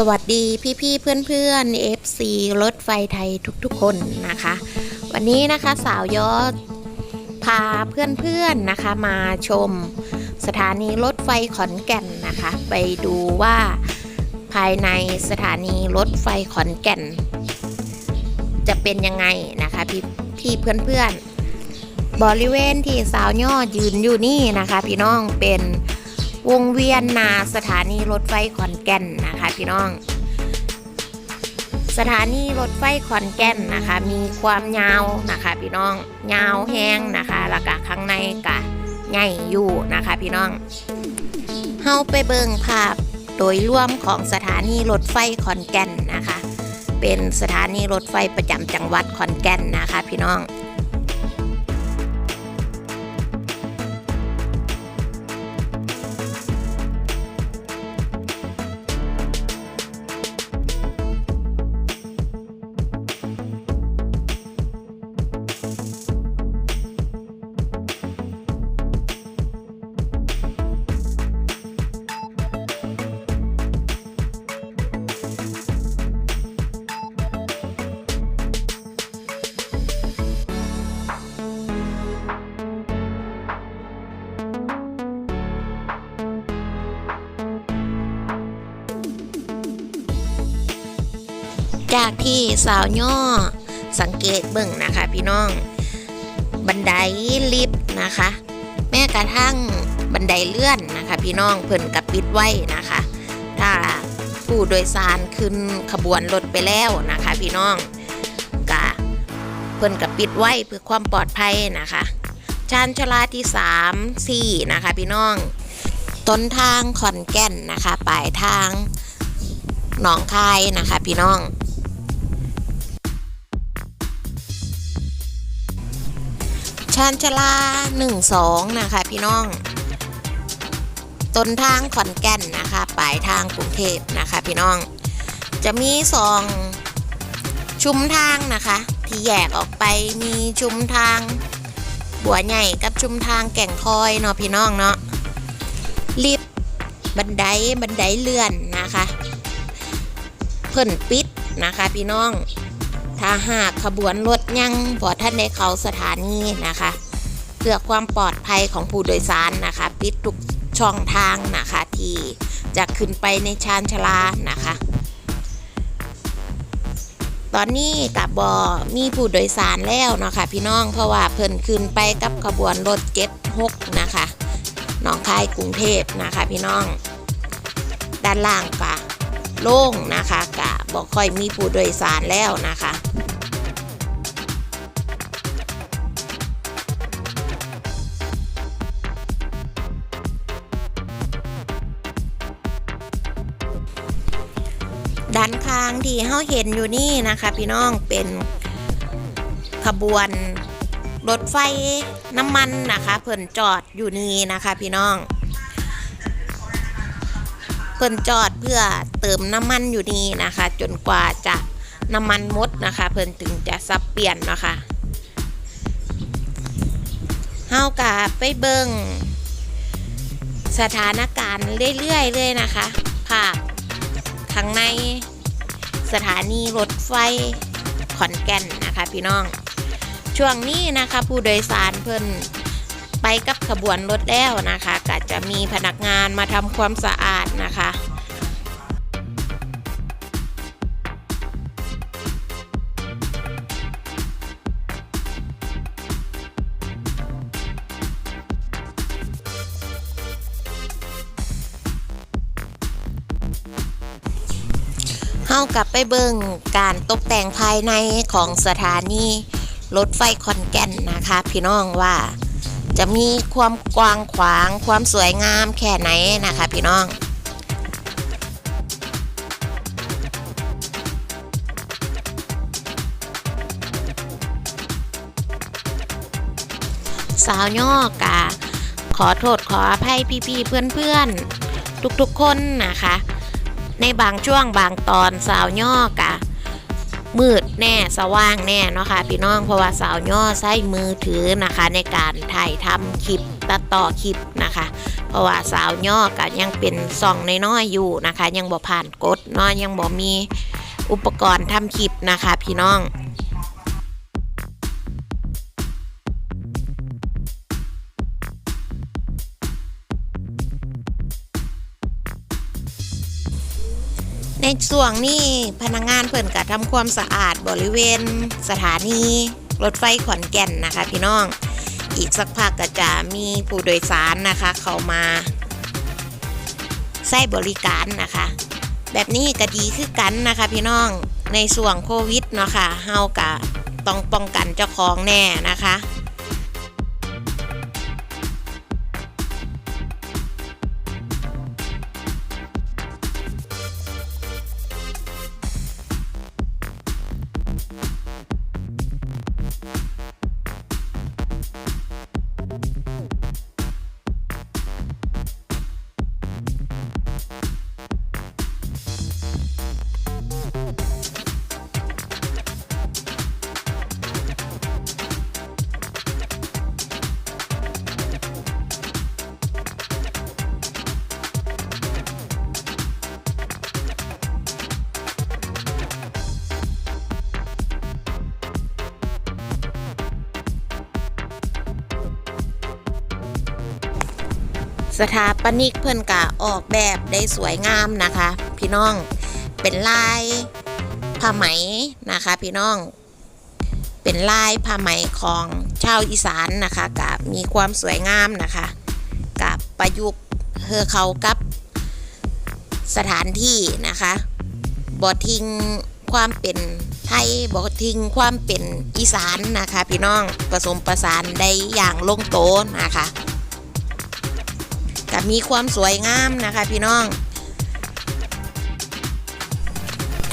สวัสดีพี่ๆเพื่อนๆ FC รถไฟไทยทุกๆคนนะคะ วันนี้นะคะสาวยอดพาเพื่อนๆนะคะมาชมสถานีรถไฟขอนแก่นนะคะ ไปดูว่าภายในสถานีรถไฟขอนแก่น จะเป็นยังไงนะคะพี่พี่เพื่อนๆ บริเวณที่สาวย่อยืนอยู่นี่นะคะ พี่น้องเป็น วงเวียนนาสถานีรถไฟขอนแก่นนะคะพี่น้อง สถานีรถไฟขอนแก่นนะคะ มีความยาวนะคะพี่น้องยาวแห้งนะคะแล้วก็ข้างในกะใหญ่อยู่นะคะพี่น้องเฮาไปเบิ่งภาพโดยร่วมของสถานีรถไฟขอนแก่นนะคะ เป็นสถานีรถไฟประจำจังหวัดขอนแก่นนะคะ พี่น้อง จากที่สาวย่อ สังเกตเบิ่งนะคะ พี่น้อง บันไดลิฟต์นะคะ แม้กระทั่งบันไดเลื่อนนะคะ พี่น้องเพิ่นกับปิดไว้นะคะ ถ้าผู้โดยสารขึ้นขบวนรถไปแล้วนะคะ พี่น้องกะเพิ่นกับปิดไว้เพื่อความปลอดภัยนะคะชานชลาที่3 4นะคะ พี่น้อง ต้นทางขอนแก่นนะคะ ปลายทางหนองคายนะคะ พี่น้อง ชานชาลา1 2 นะคะ พี่น้อง ต้นทางขอนแก่นนะคะ ปลายทางกรุงเทพนะคะ พี่น้อง จะมีสองชุมทางนะคะ ที่แยกออกไปมีชุมทางบัวใหญ่กับชุมทางแก่งคอยเนาะพี่น้องเนาะลิฟบันไดบันไดเลื่อนนะคะ เพิ่นปิดนะคะ พี่น้องถ้าหากขบวนรถ ยังบ่ท่านได้เข้าสถานีนะคะ เพื่อความปลอดภัยของผู้โดยสารนะคะ ปิดทุกช่องทางนะคะที่จะขึ้นไปในชานชาลานะคะ ตอนนี้กับบอมีผู้โดยสารแล้วเนาะคะพี่น้องเพราะว่าเพิ่นขึ้นไปกับขบวนรถเจ็ดหกนะคะหนองคายกรุงเทพนะคะพี่น้อง ด้านล่างกะโล่งนะคะกะบอกค่อยมีผู้โดยสารแล้วนะคะ ด้านข้างที่เฮาเห็นอยู่นี่นะคะ พี่น้องเป็นขบวนรถไฟน้ำมันนะคะเพิ่นจอดอยู่นี่นะคะพี่น้อง เพิ่นจอดเพื่อเติมน้ำมันอยู่นี่นะคะ จนกว่าจะน้ำมันหมดนะคะ เพิ่นถึงจะสับเปลี่ยนนะคะเฮากะไปเบิงสถานการณ์เรื่อยๆเลยนะคะภาพ ข้างในสถานีรถไฟขอนแก่นนะคะพี่น้อง ช่วงนี้นะคะผู้โดยสารเพิ่นไปกับขบวนรถแล้วนะคะก็จะมีพนักงานมาทำความสะอาดนะคะากลับไปเบิ่งการตกแต่งภายในของสถานีรถไฟขอนแก่นนะคะ พี่น้องว่าจะมีความกว้างขวางความสวยงามแค่ไหนนะคะ พี่น้องสาวย่อกะขอโทษขออภัยพี่ๆเพื่อนๆ ทุกๆคนนะคะ ในบางช่วงบางตอนสาวย่อกะ มืดแน่สว่างแน่เนาะค่ะพี่น้องเพราะว่าสาวย่อใช้มือถือนะคะ ในการถ่ายทำคลิปตัดต่อคลิปนะคะ เพราะว่าสาวย่อก็ยังเป็นซ่องน้อยๆอยู่นะคะ ยังบ่ผ่านกดเนาะยังบ่มีอุปกรณ์ทำคลิปนะคะ พี่น้อง ในช่วงนี้พนักงานเพิ่นก็ทำความสะอาดบริเวณสถานีรถไฟขอนแก่นนะคะพี่น้อง อีกสักพักก็จะมีผู้โดยสารนะคะ เข้ามาใช้บริการนะคะ แบบนี้ก็ดีคือกันนะคะพี่น้องในช่วงโควิดเนาะค่ะเฮากะต้องป้องกันเจ้าของแน่นะคะ สถาปนิกเพิ่อนกะออกแบบได้สวยงามนะคะ พี่น้องเป็นลายผ้าไหมนะคะ พี่น้อง เป็นลายผ้าไหมของชาวอีสานนะคะกับมีความสวยงามนะคะกับประยุกต์เฮอเขากับสถานที่นะคะบ่ทิ้งความเป็นไทยบ่ทิ้งความเป็นอีสานนะคะ พี่น้องผสมประสานได้อย่างลงโตนะคะ กับมีความสวยงามนะคะพี่น้อง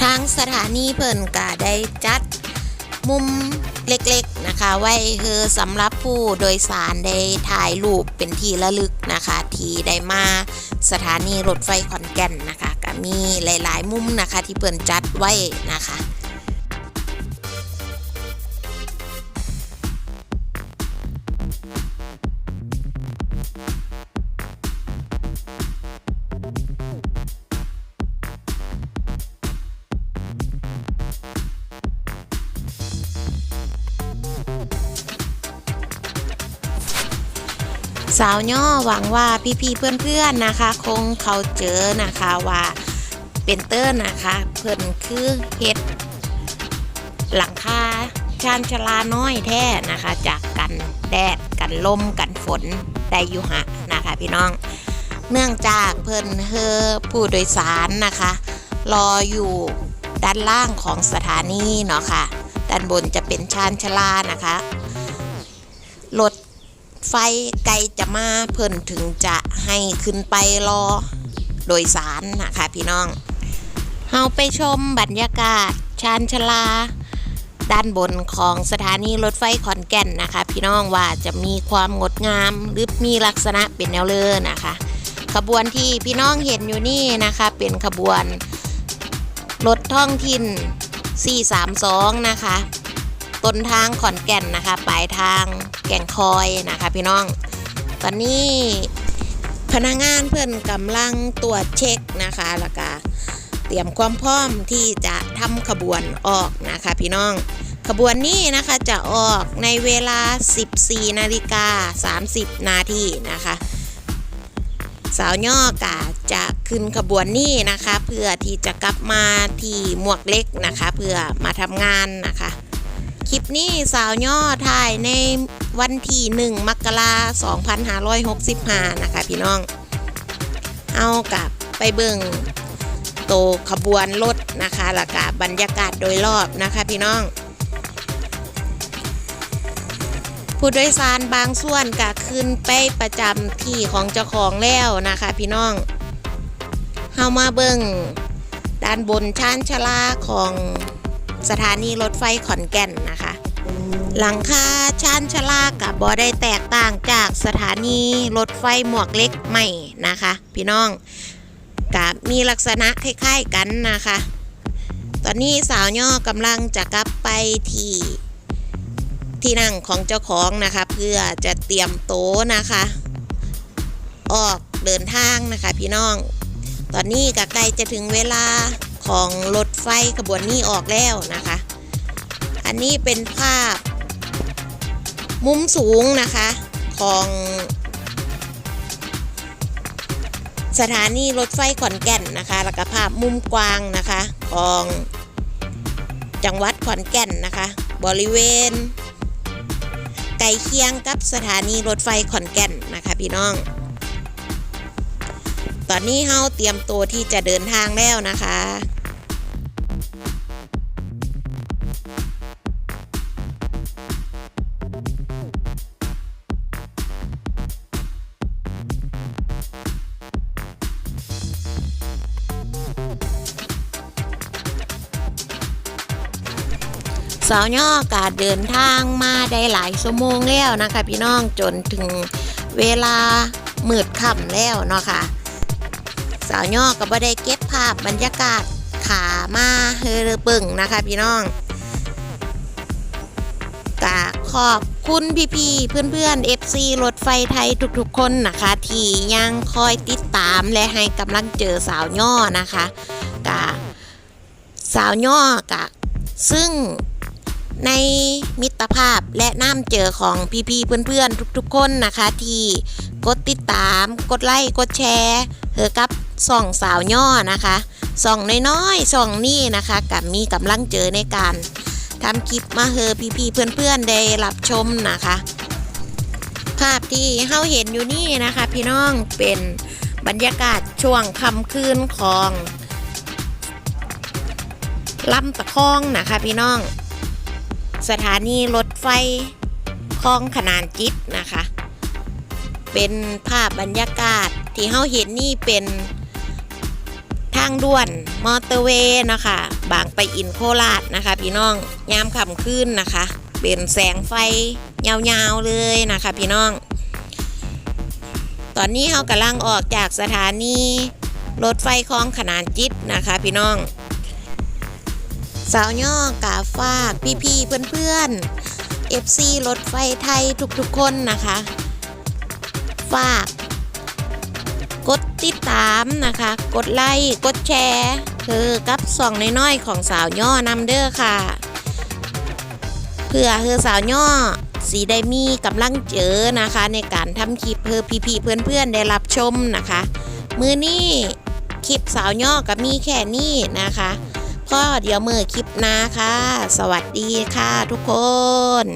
ทางสถานีเพิ่นก็ได้จัดมุมเล็กๆนะคะ ไว้คือสำหรับผู้โดยสารได้ถ่ายรูปเป็นที่ระลึกนะคะ ที่ได้มาสถานีรถไฟขอนแก่นนะคะก็มีหลายๆ มุมนะคะที่เพิ่นจัดไว้นะคะ สาวย่อหวังว่าพี่ๆเพื่อนๆนะคะ คงเขาเจอนะคะว่าเป็นเตอร์นะคะเพิ่นคือเฮ็ดหลังคาชานชลาน้อยแท้นะคะ จากกันแดดกันลมกันฝนได้อยู่หะนะคะพี่น้อง เนื่องจากเพิ่นเฮอผู้โดยสารนะคะ รออยู่ด้านล่างของสถานีเนาะค่ะด้านบนจะเป็นชานชลานะคะรถ ไฟไกลจะมาเพิ่นถึงจะให้ขึ้นไปรอ โดยสารนะคะพี่น้องเฮาไปชมบรรยากาศชานชาลา ด้านบนของสถานีรถไฟขอนแก่นนะคะ พี่น้องว่าจะมีความงดงามหรือมีลักษณะเป็นแนวเลอนะคะ ขบวนที่พี่น้องเห็นอยู่นี่นะคะ เป็นขบวนรถท่องถิ่น 432 นะคะ ต้นทางขอนแก่นนะคะ ปลายทาง แก่งคอยนะคะพี่น้อง ตอนนี้พนักงานเพื่อนกำลังตรวจเช็คนะคะแล้วก็เตรียมความพร้อมที่จะทำขบวนออกนะคะพี่น้อง ขบวนนี้นะคะจะออกในเวลา 14นาฬิกา30 นาทีนะคะ สาวย่อกะจะขึ้นขบวนนี้นะคะ เพื่อที่จะกลับมาที่หมวกเล็กนะคะ เพื่อมาทำงานนะคะ คลิปนี้สาวย่อถ่ายใน วันที่1มกราคม2565นะคะพี่น้องเอากับไปเบิ่งโตขบวนรถนะคะแล้วก็บรรยากาศโดยรอบนะคะพี่น้อง ผู้โดยสารบางส่วนก็ขึ้นไปประจำที่ของเจ้าของแล้วนะคะพี่น้องเฮามาเบิ่งด้านบนชานชลาของสถานีรถไฟขอนแก่นนะคะ หลังคา ชานชลากับบอได้แตกต่างจากสถานีรถไฟหมวกเล็กใหม่นะคะ พี่น้องกับมีลักษณะคล้ายๆกันนะคะ ตอนนี้สาวย่อกำลังจะกลับไปที่ที่นั่งของเจ้าของนะคะ เพื่อจะเตรียมโต๊ะนะคะ ออกเดินทางนะคะ พี่น้อง ตอนนี้ก็ใกล้จะถึงเวลาของรถไฟขบวนนี้ออกแล้วนะคะ อันนี้เป็นภาพ มุมสูงนะคะของสถานีรถไฟขอนแก่นนะคะแล้วก็ภาพมุมกว้างนะคะของจังหวัดขอนแก่นนะคะ บริเวณใกล้เคียงกับสถานีรถไฟขอนแก่นนะคะพี่น้อง ตอนนี้เฮาเตรียมตัวที่จะเดินทางแล้วนะคะาวย่อกาเดินทางมาได้หลายชั่วโมงแล้วนะคะ พี่น้องจนถึงเวลามืดค่ำแล้วเนาะค่ะสาวย่อก็บ่ได้เก็บภาพบรรยากาศขามาเฮอปึ่งนะคะ พี่น้องกาขอบคุณพี่ๆเพื่อนๆ FC รถไฟไทยทุกๆคนนะคะ ที่ยังคอยติดตามและให้กำลังเจอสาวย่อนะคะกาสาวย่อกะซึ่ง ในมิตรภาพและน้ำเจอของพี่ๆเพื่อนๆ ทุกๆ คนนะคะ ที่กดติดตาม กดไลค์กดแชร์เฮอกับส่องสาวย่อนะคะส่องน้อยๆส่องนี่นะคะกับมีกำลังเจอในการทำคลิปมาเฮอพี่ๆเพื่อนๆ ได้รับชมนะคะ ภาพที่เฮาเห็นอยู่นี่นะคะ พี่น้องเป็นบรรยากาศช่วงค่ำคืนของลำตะคองนะคะพี่น้อง สถานีรถไฟคลองขนานจิตนะคะ เป็นภาพบรรยากาศที่เฮาเห็นนี่เป็นทางด่วนมอเตอร์เวย์นะคะ บางไปอินโคราชนะคะ พี่น้องยามค่ำคืนนะคะ เป็นแสงไฟยาวๆเลยนะคะ พี่น้อง ตอนนี้เฮากำลังออกจากสถานีรถไฟคลองขนานจิตนะคะ พี่น้อง สาวย่อกาฝากพี่ๆเพื่อนๆ FC รถไฟไทยทุกๆคนนะคะ ฝาก กดติดตามนะคะ กดไลค์กดแชร์คือกับส่องน้อยๆของสาวย่อนำเด้อค่ะ เพื่อเธอสาวย่อสีได้มีกำลังเจอนะคะ ในการทำคลิปเพื่อพี่ๆเพื่อนๆได้รับชมนะคะ มือนี้คลิปสาวย่อกับมีแค่นี้นะคะ ก็เดี๋ยวมือคลิปหน้าค่ะ สวัสดีค่ะทุกคน